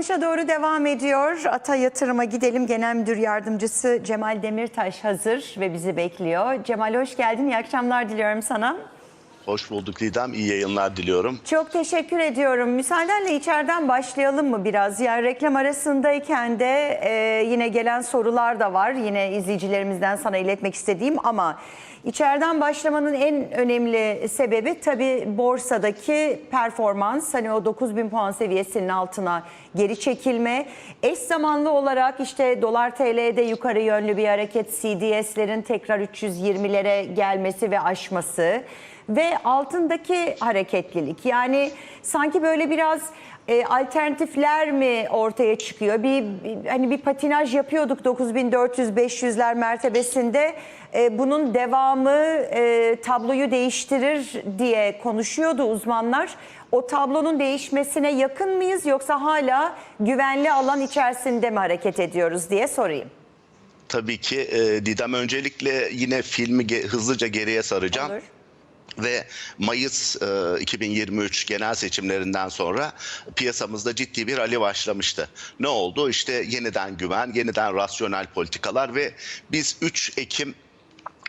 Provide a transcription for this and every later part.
kapanışa doğru devam ediyor. Ata Yatırım'a gidelim. Genel Müdür Yardımcısı Cemal Demirtaş hazır ve bizi bekliyor. Cemal hoş geldin. İyi akşamlar diliyorum sana. Hoş bulduk Didem. İyi yayınlar diliyorum. Çok teşekkür ediyorum. Müsaadenle içeriden başlayalım mı biraz? Yani reklam arasındayken de e, yine gelen sorular da var. Yine izleyicilerimizden sana iletmek istediğim ama içeriden başlamanın en önemli sebebi tabii borsadaki performans. Hani o 9000 puan seviyesinin altına geri çekilme. Eş zamanlı olarak işte dolar TL'de yukarı yönlü bir hareket, CDS'lerin tekrar 320'lere gelmesi ve aşması ve altındaki hareketlilik. Yani sanki böyle biraz e, alternatifler mi ortaya çıkıyor? Bir, bir- hani bir patinaj yapıyorduk 9400-500'ler mertebesinde. E, bunun devamı e, tabloyu değiştirir diye konuşuyordu uzmanlar. O tablonun değişmesine yakın mıyız yoksa hala güvenli alan içerisinde mi hareket ediyoruz diye sorayım. Tabii ki e, Didem öncelikle yine filmi ge- hızlıca geriye saracağım. Olur. Ve Mayıs e, 2023 genel seçimlerinden sonra piyasamızda ciddi bir rally başlamıştı. Ne oldu? İşte yeniden güven, yeniden rasyonel politikalar ve biz 3 Ekim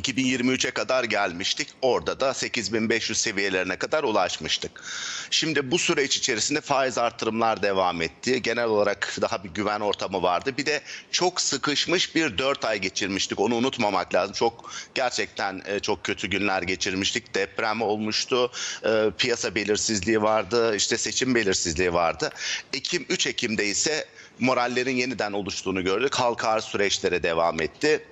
2023'e kadar gelmiştik. Orada da 8500 seviyelerine kadar ulaşmıştık. Şimdi bu süreç içerisinde faiz artırımlar devam etti. Genel olarak daha bir güven ortamı vardı. Bir de çok sıkışmış bir 4 ay geçirmiştik. Onu unutmamak lazım. Çok gerçekten e, çok kötü günler geçirmiştik. Deprem olmuştu. e, Piyasa belirsizliği vardı. işte seçim belirsizliği vardı. Ekim 3 Ekim'de ise morallerin yeniden oluştuğunu gördük. Halka süreçlere devam etti.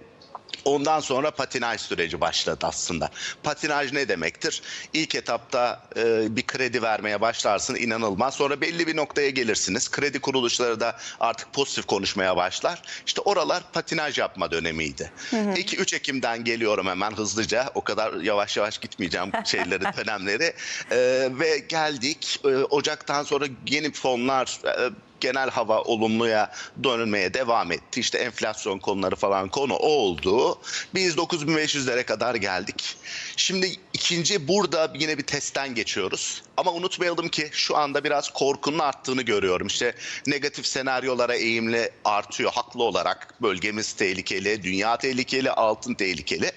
Ondan sonra patinaj süreci başladı aslında. Patinaj ne demektir? İlk etapta e, bir kredi vermeye başlarsın inanılmaz. Sonra belli bir noktaya gelirsiniz. Kredi kuruluşları da artık pozitif konuşmaya başlar. İşte oralar patinaj yapma dönemiydi. 2-3 Ekim'den geliyorum hemen hızlıca. O kadar yavaş yavaş gitmeyeceğim şeyleri, dönemleri. E, ve geldik. E, Ocak'tan sonra yeni fonlar... e, genel hava olumluya dönmeye devam etti. İşte enflasyon konuları falan konu oldu. Biz 9500'lere kadar geldik. Şimdi ikinci burada yine bir testten geçiyoruz. Ama unutmayalım ki şu anda biraz korkunun arttığını görüyorum. İşte negatif senaryolara eğimli artıyor haklı olarak. Bölgemiz tehlikeli, dünya tehlikeli, altın tehlikeli.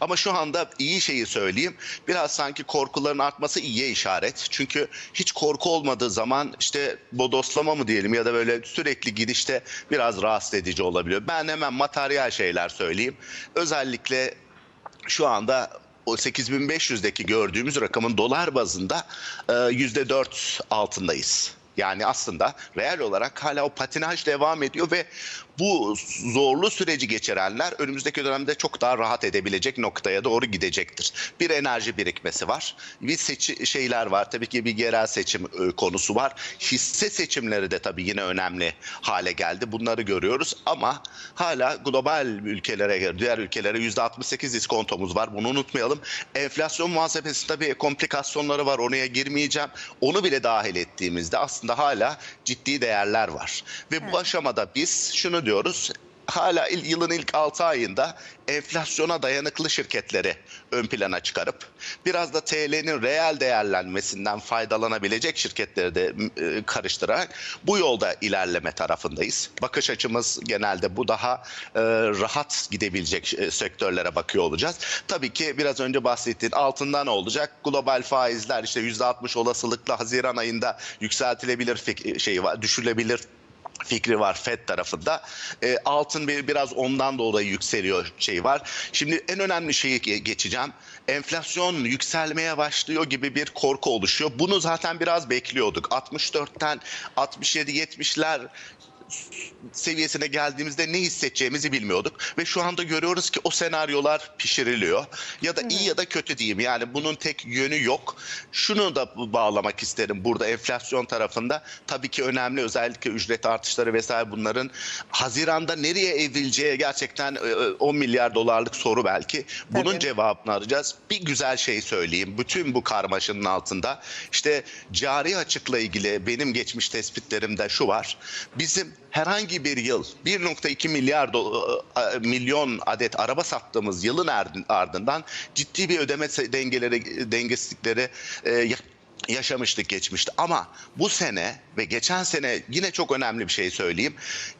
Ama şu anda iyi şeyi söyleyeyim. Biraz sanki korkuların artması iyiye işaret. Çünkü hiç korku olmadığı zaman işte bodoslama mı diyelim ya da böyle sürekli gidişte biraz rahatsız edici olabiliyor. Ben hemen materyal şeyler söyleyeyim. Özellikle şu anda 8500'deki gördüğümüz rakamın dolar bazında e, %4 altındayız. Yani aslında reel olarak hala o patinaj devam ediyor ve bu zorlu süreci geçirenler önümüzdeki dönemde çok daha rahat edebilecek noktaya doğru gidecektir. Bir enerji birikmesi var. Bir seçi şeyler var. Tabii ki bir yerel seçim e, konusu var. Hisse seçimleri de tabii yine önemli hale geldi. Bunları görüyoruz ama hala global ülkelere diğer ülkelere %68 iskontomuz var. Bunu unutmayalım. Enflasyon muhasebesinde bir komplikasyonları var. Oraya girmeyeceğim. Onu bile dahil ettiğimizde aslında hala ciddi değerler var. Ve bu aşamada biz şunu diyoruz hala yılın ilk 6 ayında enflasyona dayanıklı şirketleri ön plana çıkarıp biraz da TL'nin reel değerlenmesinden faydalanabilecek şirketleri de e, karıştırarak bu yolda ilerleme tarafındayız. Bakış açımız genelde bu daha e, rahat gidebilecek e, sektörlere bakıyor olacağız. Tabii ki biraz önce bahsettiğin altından olacak? Global faizler işte %60 olasılıkla Haziran ayında yükseltilebilir şey var, düşürülebilir fikri var FED tarafında. E, altın bir, biraz ondan dolayı yükseliyor şey var. Şimdi en önemli şeyi ge- geçeceğim. Enflasyon yükselmeye başlıyor gibi bir korku oluşuyor. Bunu zaten biraz bekliyorduk. 64'ten 67-70'ler seviyesine geldiğimizde ne hissedeceğimizi bilmiyorduk ve şu anda görüyoruz ki o senaryolar pişiriliyor ya da iyi ya da kötü diyeyim yani bunun tek yönü yok. Şunu da bağlamak isterim burada enflasyon tarafında tabii ki önemli özellikle ücret artışları vesaire bunların Haziran'da nereye evrileceği gerçekten e, e, 10 milyar dolarlık soru belki. Bunun Tabii. cevabını arayacağız. Bir güzel şey söyleyeyim. Bütün bu karmaşanın altında işte cari açıkla ilgili benim geçmiş tespitlerimde şu var. Bizim herhangi bir yıl 1.2 milyar do- e, milyon adet araba sattığımız yılın ard- ardından ciddi bir ödeme dengeleri dengesizlikleri e, ya- yaşamıştık geçmişte ama bu sene ve geçen sene yine çok önemli bir şey söyleyeyim.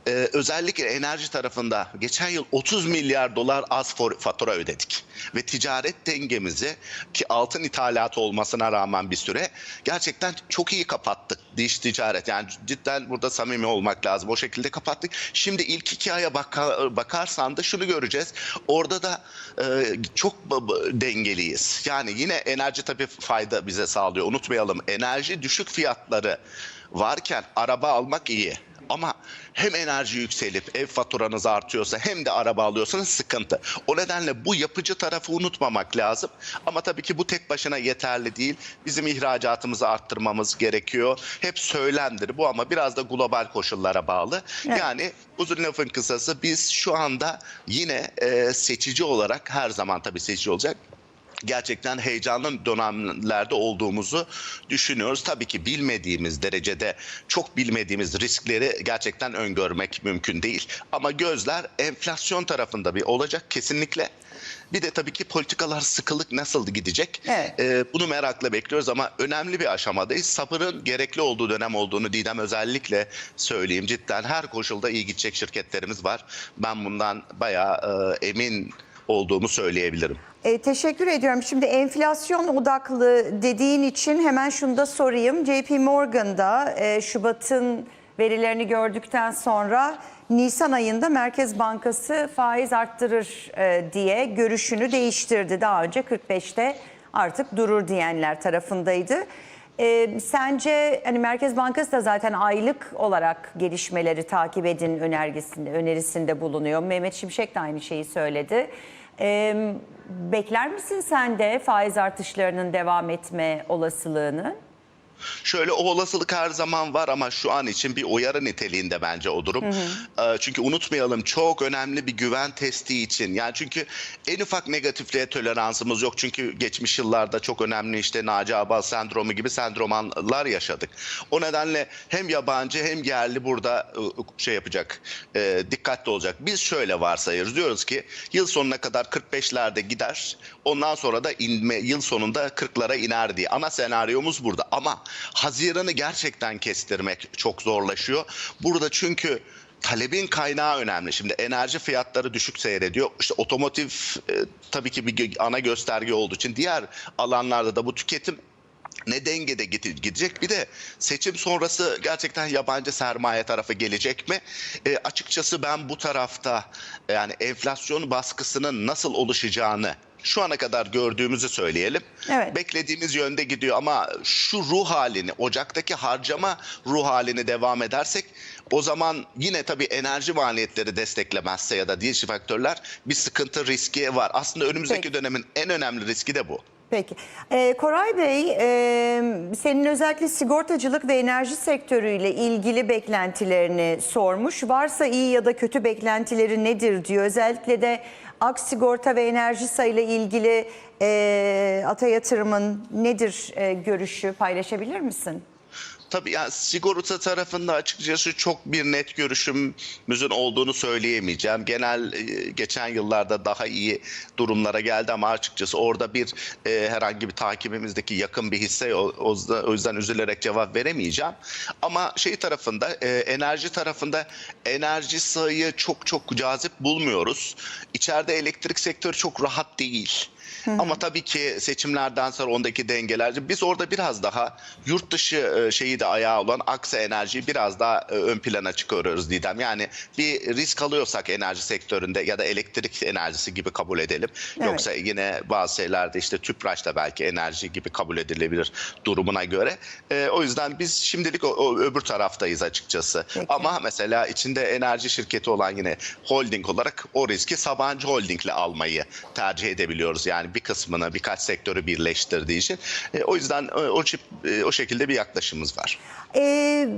Ee, özellikle enerji tarafında geçen yıl 30 milyar dolar az for- fatura ödedik. Ve ticaret dengemizi ki altın ithalatı olmasına rağmen bir süre gerçekten çok iyi kapattık dış ticaret. Yani cidden burada samimi olmak lazım. O şekilde kapattık. Şimdi ilk iki aya baka- bakarsan da şunu göreceğiz. Orada da e, çok dengeliyiz. Yani yine enerji tabii fayda bize sağlıyor. Unutmayalım enerji düşük fiyatları varken araba almak iyi. Ama hem enerji yükselip ev faturanız artıyorsa hem de araba alıyorsanız sıkıntı. O nedenle bu yapıcı tarafı unutmamak lazım. Ama tabii ki bu tek başına yeterli değil. Bizim ihracatımızı arttırmamız gerekiyor. Hep söylemdir bu ama biraz da global koşullara bağlı. Evet. Yani uzun lafın kısası biz şu anda yine e, seçici olarak her zaman tabii seçici olacak gerçekten heyecanlı dönemlerde olduğumuzu düşünüyoruz. Tabii ki bilmediğimiz derecede çok bilmediğimiz riskleri gerçekten öngörmek mümkün değil. Ama gözler enflasyon tarafında bir olacak kesinlikle. Bir de tabii ki politikalar sıkılık nasıl gidecek? Evet. Ee, bunu merakla bekliyoruz ama önemli bir aşamadayız. Sabırın gerekli olduğu dönem olduğunu Didem özellikle söyleyeyim. Cidden her koşulda iyi gidecek şirketlerimiz var. Ben bundan bayağı e, emin olduğumu söyleyebilirim. E, teşekkür ediyorum. Şimdi enflasyon odaklı dediğin için hemen şunu da sorayım. JP Morgan'da e, Şubat'ın verilerini gördükten sonra Nisan ayında Merkez Bankası faiz arttırır e, diye görüşünü değiştirdi. Daha önce 45'te artık durur diyenler tarafındaydı. E, sence hani Merkez Bankası da zaten aylık olarak gelişmeleri takip edin önergesinde, önerisinde bulunuyor. Mehmet Şimşek de aynı şeyi söyledi. E, bekler misin sen de faiz artışlarının devam etme olasılığını? Şöyle o olasılık her zaman var ama şu an için bir uyarı niteliğinde bence o durum. Ee, Çünkü unutmayalım çok önemli bir güven testi için. Yani çünkü en ufak negatifliğe toleransımız yok. Çünkü geçmiş yıllarda çok önemli işte Naci Abal sendromu gibi sendromanlar yaşadık. O nedenle hem yabancı hem yerli burada ı, şey yapacak, e, dikkatli olacak. Biz şöyle varsayıyoruz. Diyoruz ki yıl sonuna kadar 45'lerde gider. Ondan sonra da inme, yıl sonunda 40'lara iner diye. Ana senaryomuz burada ama Haziran'ı gerçekten kestirmek çok zorlaşıyor. Burada çünkü talebin kaynağı önemli. Şimdi enerji fiyatları düşük seyrediyor. İşte otomotiv e, tabii ki bir ana gösterge olduğu için diğer alanlarda da bu tüketim ne dengede gide- gidecek bir de seçim sonrası gerçekten yabancı sermaye tarafı gelecek mi? E, açıkçası ben bu tarafta yani enflasyon baskısının nasıl oluşacağını şu ana kadar gördüğümüzü söyleyelim. Evet. Beklediğimiz yönde gidiyor ama şu ruh halini, Ocak'taki harcama ruh halini devam edersek o zaman yine tabii enerji maliyetleri desteklemezse ya da diğer faktörler bir sıkıntı riski var. Aslında önümüzdeki Peki. dönemin en önemli riski de bu. Peki. Ee, Koray Bey, e, senin özellikle sigortacılık ve enerji sektörüyle ilgili beklentilerini sormuş. Varsa iyi ya da kötü beklentileri nedir diyor. Özellikle de Ak Sigorta ve Enerji ile ilgili e, Ata Yatırım'ın nedir e, görüşü paylaşabilir misin? Tabii yani sigorta tarafında açıkçası çok bir net görüşümüzün olduğunu söyleyemeyeceğim. Genel e, geçen yıllarda daha iyi durumlara geldi ama açıkçası orada bir e, herhangi bir takibimizdeki yakın bir hisse o, o yüzden- üzülerek cevap veremeyeceğim. Ama şey tarafında e, enerji tarafında enerji sayıyı çok çok cazip bulmuyoruz. İçeride elektrik sektörü çok rahat değil. Ama tabii ki seçimlerden sonra ondaki dengeler biz orada biraz daha yurt dışı e, şeyi de ayağı olan Aksa Enerji'yi biraz daha e, ön plana çıkarıyoruz Didem. Yani bir risk alıyorsak enerji sektöründe ya da elektrik enerjisi gibi kabul edelim. Evet. Yoksa yine bazı şeylerde işte Tüpraş da belki enerji gibi kabul edilebilir durumuna göre. E, o yüzden biz şimdilik o, o öbür taraftayız açıkçası. Peki. Ama mesela içinde enerji şirketi olan yine holding olarak o riski Sabancı Holding'le almayı tercih edebiliyoruz. Yani bir kısmını birkaç sektörü birleştirdiği için. E, o yüzden e, o, çip, e, o şekilde bir yaklaşımımız var. Ee,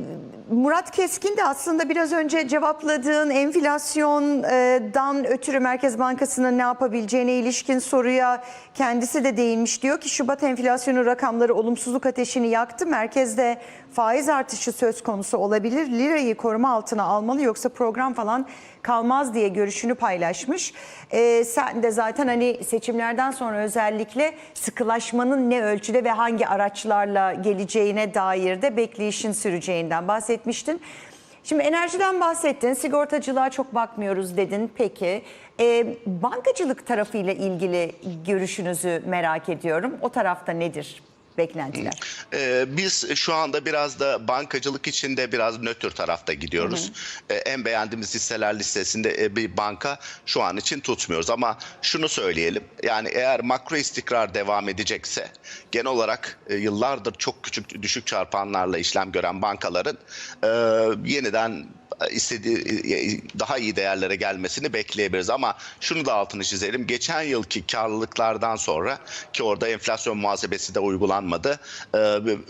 Murat Keskin de aslında biraz önce cevapladığın enflasyondan ötürü Merkez Bankası'nın ne yapabileceğine ilişkin soruya kendisi de değinmiş. Diyor ki Şubat enflasyonu rakamları olumsuzluk ateşini yaktı. Merkezde faiz artışı söz konusu olabilir. Lirayı koruma altına almalı yoksa program falan kalmaz diye görüşünü paylaşmış. Ee, sen de zaten hani seçimlerden sonra özellikle sıkılaşmanın ne ölçüde ve hangi araçlarla geleceğine dair de bekleyişin süreceğinden bahsetmiştin. Şimdi enerjiden bahsettin, sigortacılığa çok bakmıyoruz dedin. Peki e, bankacılık tarafıyla ilgili görüşünüzü merak ediyorum. O tarafta nedir beklentiler? Ee, biz şu anda biraz da bankacılık içinde biraz nötr tarafta gidiyoruz. Ee, en beğendiğimiz hisseler listesinde e, bir banka şu an için tutmuyoruz. Ama şunu söyleyelim. Yani eğer makro istikrar devam edecekse genel olarak e, yıllardır çok küçük düşük çarpanlarla işlem gören bankaların e, yeniden istediği daha iyi değerlere gelmesini bekleyebiliriz ama şunu da altını çizelim. Geçen yılki karlılıklardan sonra ki orada enflasyon muhasebesi de uygulanmadı. e,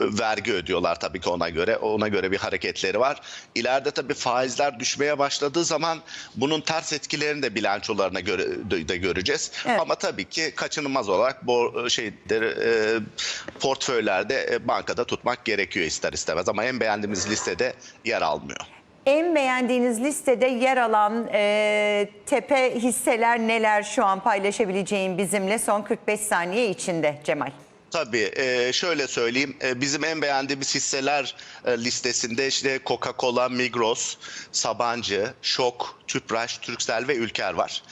vergi ödüyorlar tabii ki ona göre. Ona göre bir hareketleri var. İleride tabii faizler düşmeye başladığı zaman bunun ters etkilerini de bilançolarına göre de göreceğiz. Evet. Ama tabii ki kaçınılmaz olarak bu şeyleri e, portföylerde e, bankada tutmak gerekiyor ister istemez ama en beğendiğimiz listede yer almıyor. En beğendiğiniz listede yer alan e, tepe hisseler neler şu an paylaşabileceğin bizimle son 45 saniye içinde Cemal? Tabii e, şöyle söyleyeyim e, bizim en beğendiğimiz hisseler e, listesinde işte Coca-Cola, Migros, Sabancı, Şok, Tüpraş, Turkcell ve Ülker var.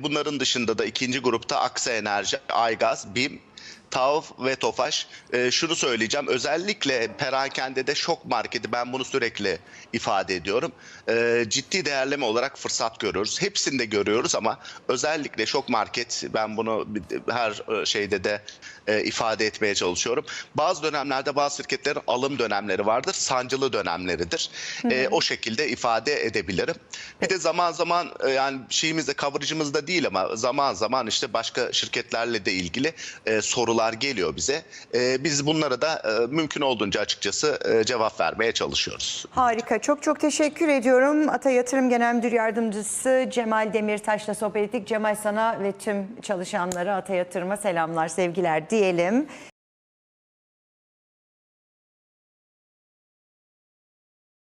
Bunların dışında da ikinci grupta Aksa Enerji, Aygaz, BİM, TAV ve Tofaş. E, şunu söyleyeceğim özellikle perakendede şok marketi ben bunu sürekli ifade ediyorum. E, ciddi değerleme olarak fırsat görüyoruz. Hepsinde görüyoruz ama özellikle şok market ben bunu her şeyde de e, ifade etmeye çalışıyorum. Bazı dönemlerde bazı şirketlerin alım dönemleri vardır. Sancılı dönemleridir. E, o şekilde ifade edebilirim. Bir de zaman zaman e, yani şeyimizde coverage'ımızda değil ama zaman zaman işte başka şirketlerle de ilgili e, sorular geliyor bize. E, biz bunlara da e, mümkün olduğunca açıkçası e, cevap vermeye çalışıyoruz. Harika. Çok çok teşekkür ediyorum. Ata Yatırım Genel Müdür Yardımcısı Cemal Demirtaş'la sohbet ettik. Cemal sana ve tüm çalışanlara Ata Yatırım'a selamlar, sevgiler diyelim.